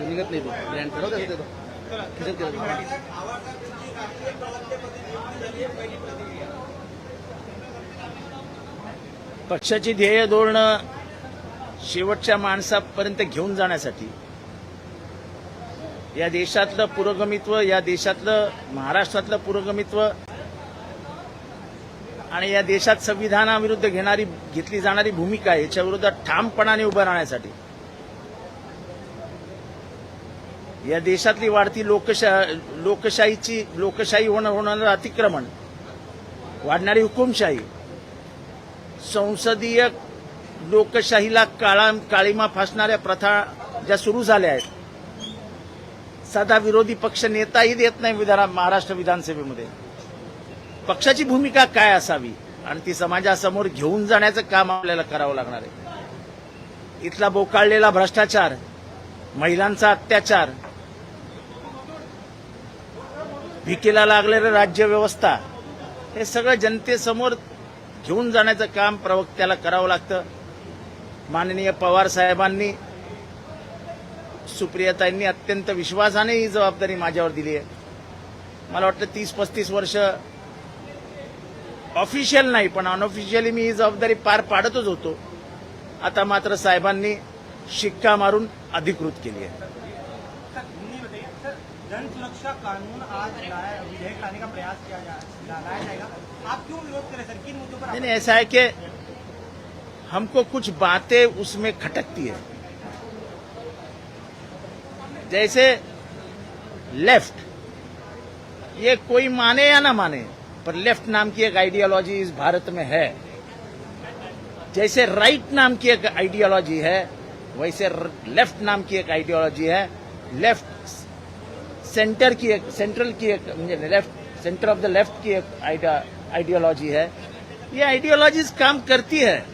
निघत नाही तो. ब्रँड ठरवत पक्षाची ध्येय धोरणं शेवटच्या माणसापर्यंत घेऊन जाण्यासाठी या देशातलं पुरोगमित्व या देशातलं महाराष्ट्रातलं पुरोगमित्व आणि या देशात संविधानाविरुद्ध घेणारी घेतली जाणारी भूमिका याच्या विरोधात ठामपणाने उभं राहण्यासाठी. या देशातली वाढती लोकशा लोकशाहीची लोकशाही होणं होणारं अतिक्रमण वाढणारी हुकुमशाही संसदीय लोकशाहीला काळा काळीमा फासणाऱ्या प्रथा ज्या सुरू झाल्या आहेत सदा विरोधी पक्ष नेताही देत नाही विधान महाराष्ट्र विधानसभेमध्ये. पक्षाची भूमिका काय असावी? आणि ती समाजासमोर घेऊन जाण्याचं काम आपल्याला करावं लागणार आहे. इथला बोकाळलेला भ्रष्टाचार महिलांचा अत्याचार भिकेला लागलेलं राज्य व्यवस्था. हे सगळं जनतेसमोर घेऊन जाण्याचं काम प्रवक्त्याला करावं लागतं. माननीय पवार साहेबांनी सुप्रियाताईंनी अत्यंत विश्वासाने ही जबाबदारी माझ्यावर दिली आहे. मला वाटतं तीस पस्तीस वर्ष ऑफिशियल नाही पण अनऑफिशियली मी ही जबाबदारी पार पाडतच होतो. आता मात्र साहेबांनी शिक्का मारून अधिकृत केली आहे. सुरक्षा कानून आज विधेयक लाने का प्रयास किया जा लाया जाएगा। आप क्यों विरोध करें सर? किन मुद्दों पर नहीं ऐसा है कि हमको कुछ बातें उसमें खटकती है। जैसे लेफ़्ट ये कोई माने या ना माने, पर लेफ़्ट नाम की एक आइडियोलॉजी इस भारत में है। जैसे राइट नाम की एक आइडियोलॉजी है, वैसे लेफ़्ट नाम की एक आइडियोलॉजी है। लेफ़्ट सेंटर की एक, सेंट्रल की एक left, centre of the left की एक आइडियोलॉजी है। ये आइडियोलॉजीज काम करती है।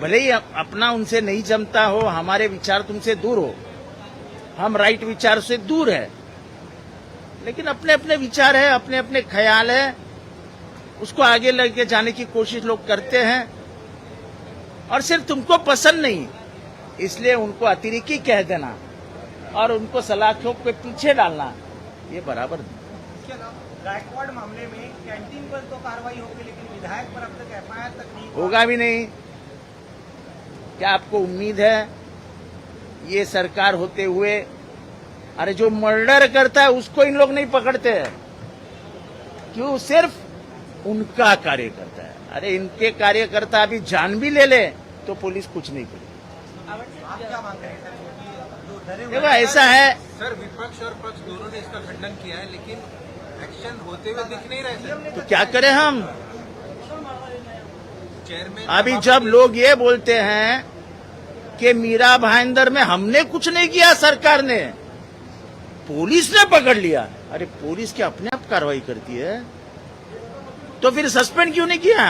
भले ही अपना उनसे नहीं जमता हो, हमारे विचार तुमसे दूर हो। हम राइट विचार से दूर है। लेकिन अपने अपने विचार है अपने अपने ख्याल है। उसको आगे लेके जाने की कोशिश लोग करते हैं। और सिर्फ़ तुमको पसंद नहीं, इसलिए उनको अतिरिकी कह देना। और उनको सलाखों के पीछे डालना। ये बराबर। नहीं गायकवाड़ मामले में कैंटीन पर तो कार्रवाई होगी लेकिन विधायक पर अब तक एफआईआर तक नहीं होगा भी नहीं। क्या आपको उम्मीद है? ये सरकार होते हुए अरे जो मर्डर करता है उसको इन लोग नहीं पकड़ते हैं। क्यों? सिर्फ़ उनका कार्यकर्ता है। अरे इनके कार्यकर्ता अभी जान भी ले ले तो पुलिस कुछ नहीं करेगी। देखो ऐसा है। सर विपक्ष और पक्ष दोनों ने इसका खंडन किया है लेकिन एक्शन होते हुए दिख नहीं रहे तो क्या करें हम? चेयरमैन अभी जब लोग ये बोलते हैं कि मीरा भाईंदर में हमने कुछ नहीं किया सरकार ने। पुलिस ने पकड़ लिया। अरे पुलिस के अपने आप कार्रवाई करती है। तो फिर सस्पेंड क्यों नहीं किया?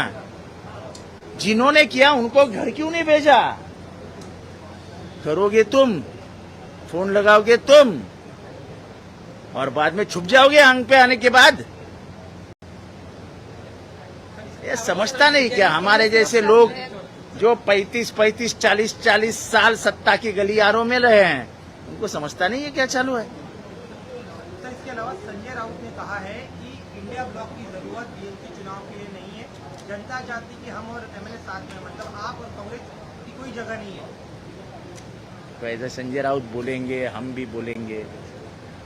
जिन्होंने किया उनको घर क्यों नहीं भेजा? करोगे तुम? फ़ोन लगाओगे तुम और बाद में छुप जाओगे अंग पे आने के बाद? ये समझता नहीं क्या? हमारे जैसे लोग जो 35 35 40 40 साल सत्ता की गलियारों में रहे हैं, उनको समझता नहीं है क्या चालू है? सर इसके अलावा संजय राउत ने कहा है कि इंडिया ब्लॉक की ज़रूरत बीएमसी चुनाव के लिए नहीं है। जनता चाहती कि हम और एमएलए साथ में मतलब आप और कांग्रेस की कोई जगह नहीं है। तो ऐसा संजय राउत बोलेंगे, हम भी बोलेंगे।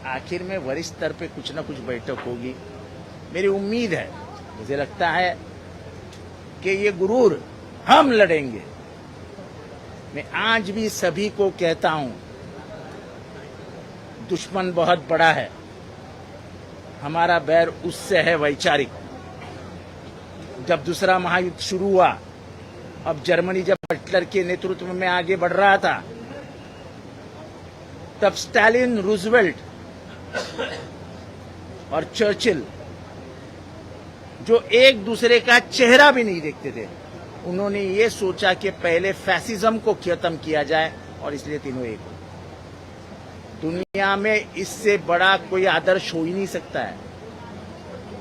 आखिर में वरिष्ठ स्तर पे कुछ ना कुछ बैठक होगी। मेरी उम्मीद है, मुझे लगता है कि ये गुरूर हम लड़ेंगे। मैं आज भी सभी को कहता हूँ, दुश्मन बहुत बड़ा है। हमारा बैर उससे है वैचारिक। जब दूसरा महायुद्ध शुरू हुआ, अब जर्मनी जब हिटलर के नेतृत्व में आगे बढ़ रहा था तब स्टालिन रूजवेल्ट और चर्चिल, जो एक दूसरे का चेहरा भी नहीं देखते थे, उन्होंने ये सोचा कि पहले फैसिज्म को खत्म किया जाए और इसलिए तीनों एक हो। दुनिया में इससे बड़ा कोई आदर्श हो ही नहीं सकता है।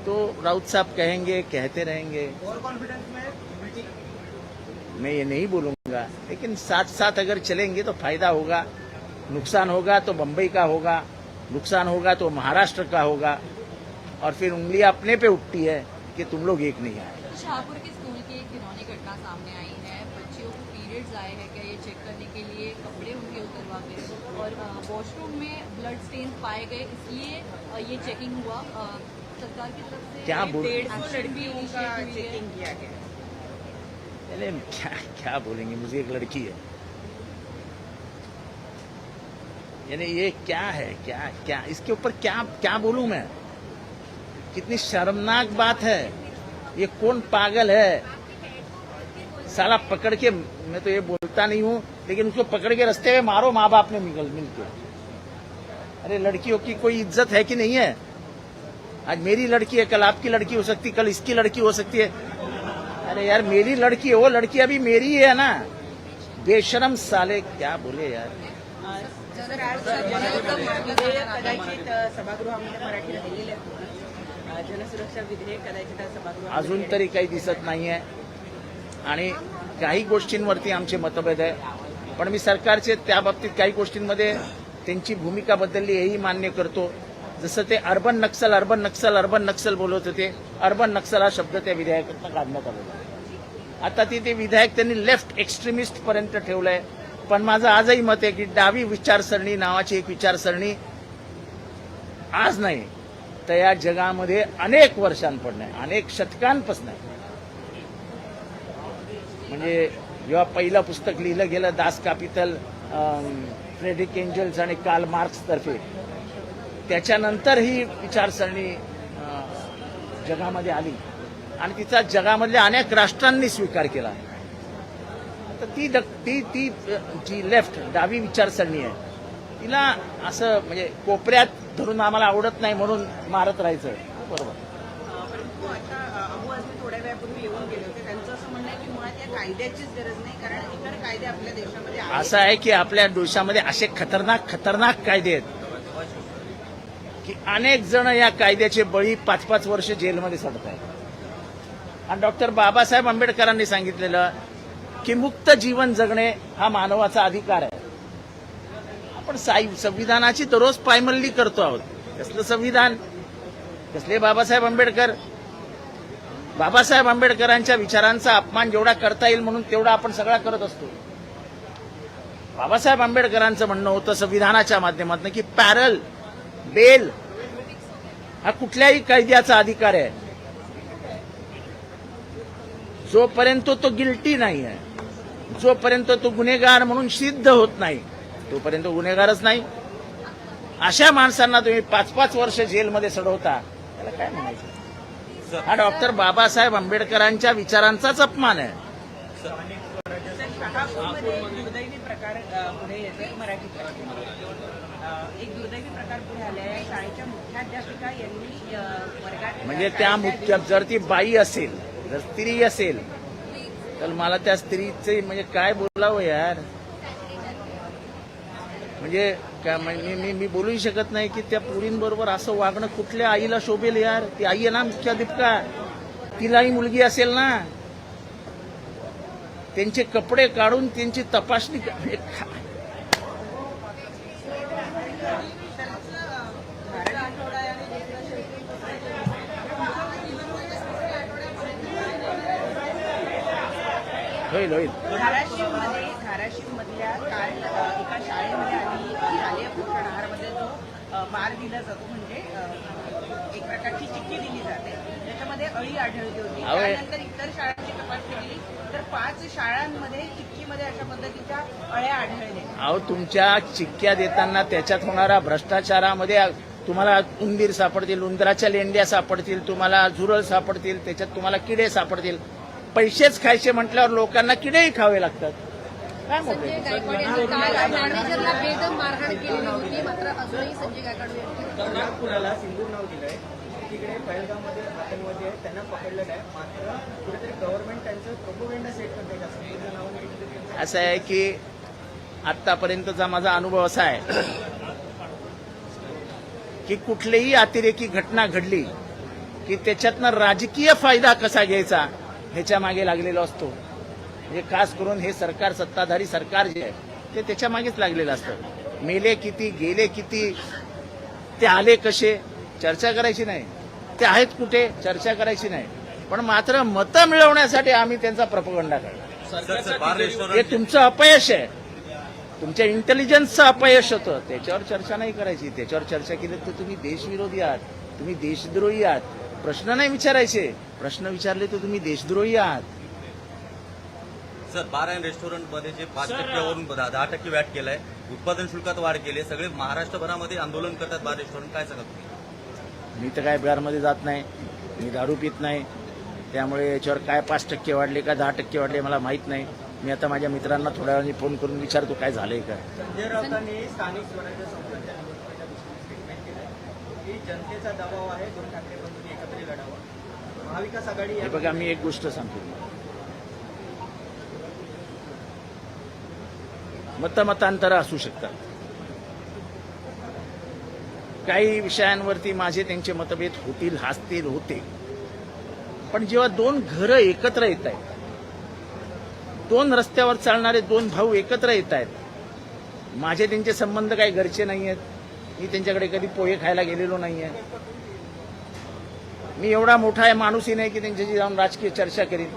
तो राउत साहब कहेंगे, कहते रहेंगे। मैं ये नहीं बोलूँगा, लेकिन साथ साथ अगर चलेंगे तो फ़ायदा होगा। नुकसान होगा तो बम्बई का होगा नुकसान होगा तो महाराष्ट्र का होगा और फिर उंगलियाँ अपने पे उठती है कि तुम लोग एक नहीं आए। शाहपुर के स्कूल की एक घिनौनी घटना सामने आई है। बच्चियों को पीरियड्स आए हैं क्या ये चेक करने के लिए कपड़े उनके उतरवा गए और वॉशरूम में ब्लड स्टेन पाए गए इसलिए ये चेकिंग हुआ। सरकार की तरफ़ से क्या बोल- लड़कियों का चेकिंग किया गया। क्या क्या बोलेंगे? मुझे एक लड़की है। यानी ये क्या है? क्या क्या? इसके ऊपर क्या क्या बोलूँ मैं? कितनी शर्मनाक बात है। ये कौन पागल है? साला पकड़ के, मैं तो ये बोलता नहीं हूँ, लेकिन उसको पकड़ के रस्ते में मारो माँ बाप ने मिल मिलके। अरे, लड़कियों की कोई इज़्ज़त है कि नहीं है? आज मेरी लड़की है, कल आपकी लड़की हो सकती, कल इसकी लड़की हो सकती है। अरे यार, मेरी लड़की है, वो लड़की अभी मेरी है ना। बेशरम साले, क्या बोले यार? अजून तरी काही दिसत नाहीये. आणि काही गोष्टींवरती आमचे मतभेद आहे. पण मी सरकारचे त्या बाबतीत काही गोष्टींमध्ये त्यांची भूमिका बदलली हेही मान्य करतो. जसं ते urban Naxal urban Naxal urban Naxal बोलत होते. अर्बन नक्सल हा शब्द त्या विधेयकातून काढण्यात आलेला आता ती ते विधायक त्यांनी लेफ्ट एक्स्ट्रीमिस्ट पर्यंत ठेवलंय. पण माझं आजही मत आहे की डावी विचारसरणी नावाची एक विचारसरणी आज नाही तर या जगामध्ये अनेक वर्षांपासून आहे अनेक शतकांपासून आहे म्हणजे जेव्हा पहिलं पुस्तक लिहिलं गेलं दास कापितल फ्रेडिक एंजल्स आणि कार्ल मार्क्स तर्फे त्याच्यानंतर ही विचारसरणी जगामध्ये आली. आणि तिचा जगामधल्या अनेक राष्ट्रांनी स्वीकार केला. तर ती ती ती जी लेफ्ट डावी विचारसरणी आहे तिला असं म्हणजे कोपऱ्यात धरून आम्हाला आवडत नाही म्हणून मारत राहायचं. बरोबर. थोड्या वेळापूर्वी येऊन गेले होते त्यांचं असं म्हणणं आहे की मुळात या कायद्याचीच गरज नाही कारण इतर कायदे आपल्या देशामध्ये असं आहे की आपल्या देशामध्ये असे खतरनाक खतरनाक कायदे आहेत की अनेक जण या कायद्याचे बळी पाच पाच वर्ष जेलमध्ये सडत आहेत. आणि डॉक्टर बाबासाहेब आंबेडकरांनी सांगितलेलं की मुक्त जीवन जगणे हा मानवाचा अधिकार आहे. आपण साई संविधानाची दररोज पायमल्ली करतो आहोत. कसलं संविधान? कसले बाबासाहेब आंबेडकर? बाबासाहेब आंबेडकरांच्या विचारांचा अपमान जेवढा करता येईल म्हणून तेवढा आपण सगळा करत असतो. बाबासाहेब आंबेडकरांचं म्हणणं होतं संविधानाच्या माध्यमातून की पॅरल बेल हा कुठल्याही कायद्याचा अधिकार आहे. जोपर्यंत तो गिल्टी नाही आहे. जोपर्यंत तो गुन्हेगार म्हणून सिद्ध होत नाही तोपर्यंत गुन्हेगारच नाही. अशा माणसांना तुम्ही पाच पाच वर्ष जेलमध्ये सडवता त्याला काय म्हणायचं? हा डॉक्टर बाबासाहेब आंबेडकरांच्या विचारांचाच अपमान आहे. तर शहापूरमध्ये एक दुर्दैवी प्रकार अ, पुढे येते मराठी अ, एक दुर्दैवी प्रकार पुढे आले आहे शाळेच्या मुख्याध्यापिका यांनी अ, वर्गात म्हणजे त्या मुख्य जर ती बाई असेल जर स्त्री असेल तर मला त्या स्त्रीचे म्हणजे काय बोलावं यार? म्हणजे काय म्हणजे मी मी बोलूही शकत नाही की त्या पुरींबरोबर असं वागणं कुठल्या आईला शोभेल यार? ती आई आहे ना मुख्याध्यापिका तिलाही मुलगी असेल ना? त्यांचे कपडे काढून त्यांची तपासणी होईल होईल धाराशिवमध्ये धाराशिवमधल्या काल अ, एका शाळेमध्ये आली शालेय पोषण आहारमध्ये जो बार दिला जातो म्हणजे एक प्रकारची चिठ्ठी दिली जाते. त्याच्यामध्ये अळी आढळली होती. त्यानंतर इतर शाळांची तपासणी केली तर पाच शाळांमध्ये चिठ्ठीमध्ये अशा पद्धतीच्या अळ्या आढळल्या. अहो तुमच्या चिक्क्या देताना त्याच्यात होणाऱ्या भ्रष्टाचारामध्ये तुम्हाला उंदीर सापडतील उंदराच्या लेंड्या सापडतील तुम्हाला झुरळ सापडतील त्याच्यात तुम्हाला किडे सापडतील. पैसेच खायचे म्हटल्यावर लोकांना किडेही खावे लागतात. काय संजय मोठे गायकवाड यांनी काल मॅनेजरला बेदम मारहाण केलेली होती. मात्र अजूनही संजय गायकवाड यांनी नागपुराला सिंदूर नाव दिलंय. तिकडे पहलगावमध्ये आतंकवादी आहेत त्यांना पकडलेलं आहे. मात्र कुठेतरी गव्हर्नमेंट त्यांचं प्रोपोगेंडा सेट करते का? संपूर्ण नाव असं आहे की आतापर्यंतचा माझा अनुभव असा आहे की कुठलीही अतिरेकी घटना घडली की त्याच्यातनं राजकीय फायदा कसा घ्यायचा? ह्याच्या मागे लागलेलो असतो. म्हणजे खास करून हे सरकार सत्ताधारी सरकार जे आहे ते त्याच्या मागेच लागलेलं असतं. मेले किती गेले किती ते आले कसे चर्चा करायची नाही. ते आहेत कुठे चर्चा करायची नाही. पण मात्र मतं मिळवण्यासाठी आम्ही त्यांचा प्रपगंडा करणार हे तुमचं अपयश आहे. तुमच्या इंटेलिजन्सचं अपयश होतं. त्याच्यावर चर्चा नाही करायची. त्याच्यावर चर्चा केली तर तुम्ही देशविरोधी आहात. तुम्ही देशद्रोही आहात. प्रश्न नाही विचारायचे. प्रश्न विचारले तर तुम्ही देशद्रोही आहात. सर बार अँड रेस्टॉरंटमध्ये जे पाच टक्क्यावरून दहा दहा टक्के वॅट केलंय उत्पादन शुल्कात वाढ केली आहे. सगळे महाराष्ट्रभरामध्ये आंदोलन करतात बार रेस्टॉरंट. काय सांगा तुम्ही? मी तर काय बिहारमध्ये जात नाही. मी दारू पित नाही. त्यामुळे याच्यावर काय पाच टक्के वाढले का दहा टक्के वाढले मला माहीत नाही. मी आता माझ्या मित्रांना थोड्या वेळाने फोन करून विचारतो काय झालंय का? की जनतेचा दबाव आहे उद्धव ठाकरे बंधूंनी एकत्र लढावं. महाविकास आघाडी हे बघा मी एक गोष्ट सांगतो. मतमतांतर असू शकतात. काही विषयांवरती माझे त्यांचे मतभेद होतील हसतील होते. पण जेव्हा दोन घरं एकत्र येत आहेत दोन रस्त्यावर चालणारे दोन भाऊ एकत्र येत आहेत माझे त्यांचे संबंध काही घरचे नाही आहेत मी त्यांच्याकडे कधी पोहे खायला गेलेलो नाही आहे मी एवढा मोठा आहे माणूसही नाही की त्यांच्याशी जाऊन राजकीय चर्चा करीन.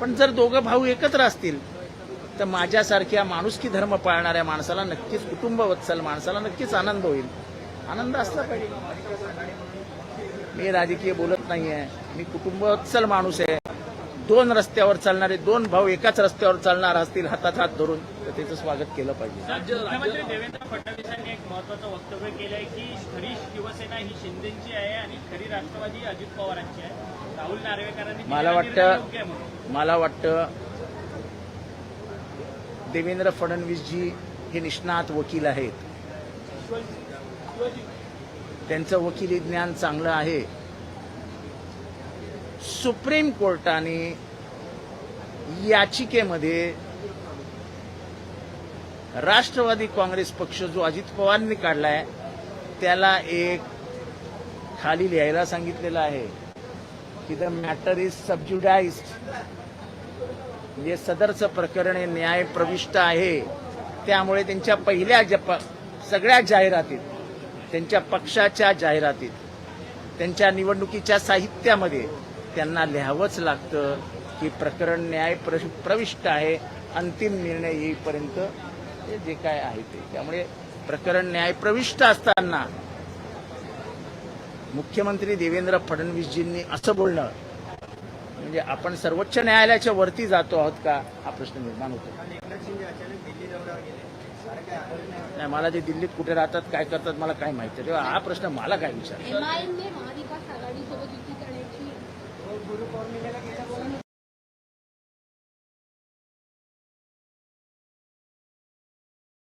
पण जर दोघं भाऊ एकत्र असतील तर माझ्यासारख्या माणुसकी धर्म पाळणाऱ्या माणसाला नक्कीच कुटुंब वत्सल माणसाला नक्कीच आनंद होईल. आनंद असला पाहिजे. मी राजकीय बोलत नाही आहे मी कुटुंबवत्सल माणूस आहे. दोन रस्त्यावर चालणारे दोन भाऊ एकाच रस्त्यावर चालणार असतील हातात हात धरून तर त्याचं स्वागत केलं पाहिजे. महत्वाचं वक्तव्य केलंय की खरी शिवसेना ही शिंदेची आहे आणि खरी राष्ट्रवादी अजित पवारांची आहे. राहुल नार्वेकरांनी मला वाटतं आहे मला वाटतं देवेंद्र फडणवीसजी हे निष्णात वकील आहेत. त्यांचं वकिली ज्ञान चांगलं आहे. सुप्रीम कोर्टाने याचिकेमध्ये राष्ट्रवादी काँग्रेस पक्ष जो अजित पवारांनी काढला आहे त्याला एक खाली लिहायला सांगितलेलं आहे की द मॅटर इज सबज्युडाइज म्हणजे सदरचं प्रकरण हे न्याय प्रविष्ट आहे त्यामुळे त्यांच्या पहिल्या जप सगळ्या जाहिरातीत त्यांच्या पक्षाच्या जाहिरातीत त्यांच्या निवडणुकीच्या साहित्यामध्ये त्यांना लिहावंच लागतं की प्रकरण न्याय प्रविष्ट आहे अंतिम निर्णय येईपर्यंत हे जे काय आहे ते. त्यामुळे प्रकरण न्याय प्रविष्ट असताना मुख्यमंत्री देवेंद्र फडणवीसजींनी असं बोलणं म्हणजे आपण सर्वोच्च न्यायालयाच्या वरती जातो आहोत का हा प्रश्न निर्माण होतो. नाही मला ते दिल्लीत कुठे राहतात काय करतात मला काय माहिती तेव्हा हा प्रश्न मला काय विचार